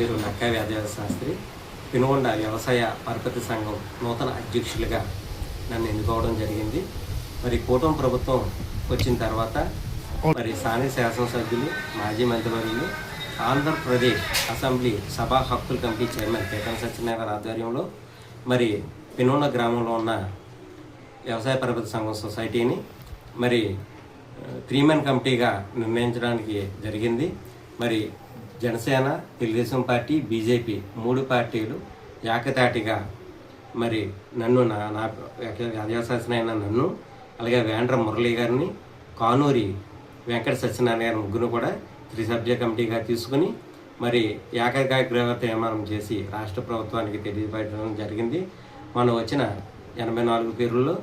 పేరు నక్కా వ్యాధ శాస్త్రి పినుగొండ వ్యవసాయ పరపతి సంఘం నూతన అధ్యక్షులుగా నన్ను ఎన్నుకోవడం జరిగింది. మరి కూటమి ప్రభుత్వం వచ్చిన తర్వాత మరి స్థానిక శాసనసభ్యులు మాజీ మంత్రివర్యులు ఆంధ్రప్రదేశ్ అసెంబ్లీ సభా హక్కుల కమిటీ చైర్మన్ కేటన్ సత్యనారాయణ ఆధ్వర్యంలో మరి పెనుగొండ గ్రామంలో ఉన్న వ్యవసాయ పరపతి సంఘం సొసైటీని మరి త్రీ మెన్ కమిటీగా నిర్ణయించడానికి జరిగింది. మరి జనసేన తెలుగుదేశం పార్టీ బీజేపీ మూడు పార్టీలు ఏకతాటిగా. మరి నన్ను నా నా అధ్యశాసన అయిన నన్ను అలాగే వేండ్ర మురళీ గారిని కానూరి వెంకట సత్యనారాయణ గారి ముగ్గురు కూడా త్రిసభ్య కమిటీగా తీసుకుని మరి ఏకగ్రీవ తీర్మానం చేసి రాష్ట్ర ప్రభుత్వానికి తెలియపడడం జరిగింది. మనం వచ్చిన ఎనభై నాలుగు పేరుల్లో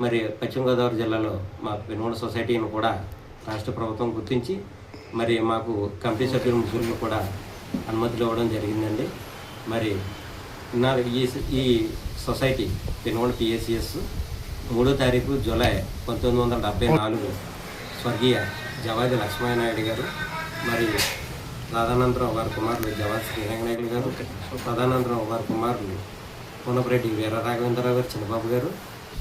మరి పశ్చిమ గోదావరి జిల్లాలో మా పెనుగొండ సొసైటీని కూడా రాష్ట్ర ప్రభుత్వం గుర్తించి మరి మాకు కమిటీ సభ్యుల ముగ్గురు కూడా అనుమతులు ఇవ్వడం జరిగిందండి. మరి నా ఈ ఈ సొసైటీ పెనుగొండ పిఎస్సిఎస్ మూడో తారీఖు జూలై పంతొమ్మిది వందల డెబ్బై నాలుగు స్వర్గీయ జవాది లక్ష్మీనాయుడు గారు మరి తదనంతరం వారి కుమారులు జవాది శ్రీరంగనాయుడు గారు తదనంతరం వారి కుమారులు కోనపరెడ్డి వీరరాఘవేంద్రరావు గారు చిన్నబాబు గారు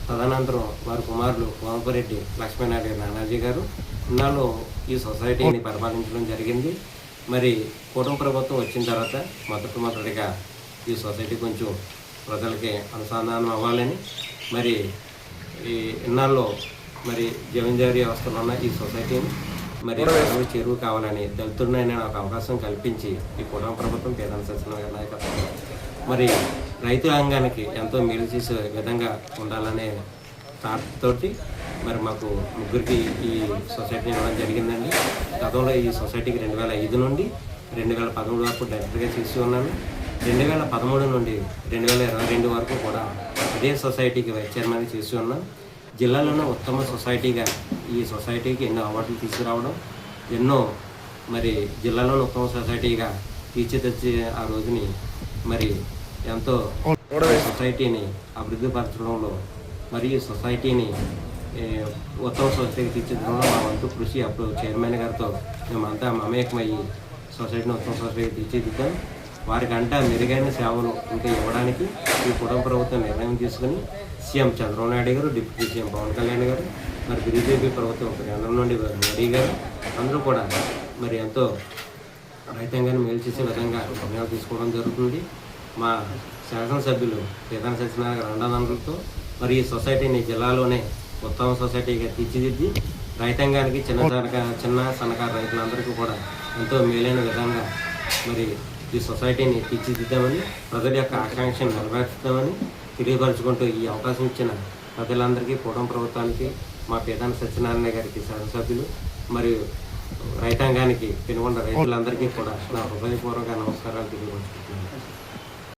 తదనంతరం వారి కుమారులు కోనపరెడ్డి లక్ష్మీనాయుడు గారు నానాజీ గారు ఇన్నాళ్ళు ఈ సొసైటీని పరిపాలించడం జరిగింది. మరి కుటుంబ ప్రభుత్వం వచ్చిన తర్వాత మొదటి మొదటిగా ఈ సొసైటీ కొంచెం ప్రజలకి అనుసంధానం అవ్వాలని మరి ఈ ఇన్నాళ్ళు మరి జమీందారీ వ్యవస్థలో ఉన్న ఈ సొసైటీని మరి ప్రజలకు చేరువు కావాలని దళితుడినైనా నాకు అవకాశం కల్పించి ఈ కుటుంబ ప్రభుత్వం పేదల గారి నాయకత్వంలో మరి రైతు రంగానికి ఎంతో మేలు చేసే విధంగా ఉండాలనే తోటి మరి మాకు ముగ్గురికి ఈ సొసైటీ ఇవ్వడం జరిగిందండి. గతంలో ఈ సొసైటీకి రెండు వేల ఐదు నుండి రెండు వేల పదమూడు వరకు డైరెక్టర్గా చేసి ఉన్నాను. రెండు వేల పదమూడు నుండి రెండు వేల ఇరవై రెండు వరకు కూడా అదే సొసైటీకి వైస్ చైర్మన్ చేసి ఉన్నాం జిల్లాలోనే ఉత్తమ సొసైటీగా ఈ సొసైటీకి ఎన్నో అవార్డులు తీసుకురావడం ఎన్నో మరి జిల్లాలోని ఉత్తమ సొసైటీగా తీర్చిదిద్ది ఆ రోజుని మరి ఎంతో సొసైటీని అభివృద్ధి పరచడంలో మరియు సొసైటీని ఉత్తమ సొసైటీకి తీర్చిదిద్దడంలో మా వంతు కృషి. అప్పుడు చైర్మన్ గారితో మేమంతా మమేకమయ్యి సొసైటీని ఉత్తమ సొసైటీ తీర్చిదిద్దాం. వారికంటా మెరుగైన సేవలు ఇంకా ఇవ్వడానికి ఈ కుటుంబ ప్రభుత్వం నిర్ణయం తీసుకుని సీఎం చంద్రబాబు నాయుడు గారు డిప్యూటీ సీఎం పవన్ కళ్యాణ్ గారు మరి బీజేపీ ప్రభుత్వం కేంద్రం నుండి మోడీ గారు అందరూ కూడా మరి ఎంతో రైతాంగాన్ని మేలు చేసే విధంగా నిర్ణయాలు తీసుకోవడం జరుగుతుంది. మా శాసనసభ్యులు కేదాన సత్యనారాయణ గారి అండదండలతో మరి ఈ సొసైటీని జిల్లాలోనే ఉత్తమ సొసైటీగా తీర్చిదిద్ది. రైతాంగానికి చిన్న చిన్న సన్నకారు రైతులందరికీ కూడా ఎంతో మేలైన విధంగా మరి ఈ సొసైటీని తీర్చిదిద్దామని ప్రజల యొక్క ఆకాంక్షను నెరవేర్చుదామని తెలియపరచుకుంటూ ఈ అవకాశం ఇచ్చిన ప్రజలందరికీ కూటమి ప్రభుత్వానికి మా పేదాన సత్యనారాయణ గారికి సభ్యులు మరియు రైతాంగానికి పెనుగొండ రైతులందరికీ కూడా నా హృదయపూర్వక నమస్కారాలు తెలియపరుచుకుంటున్నాను.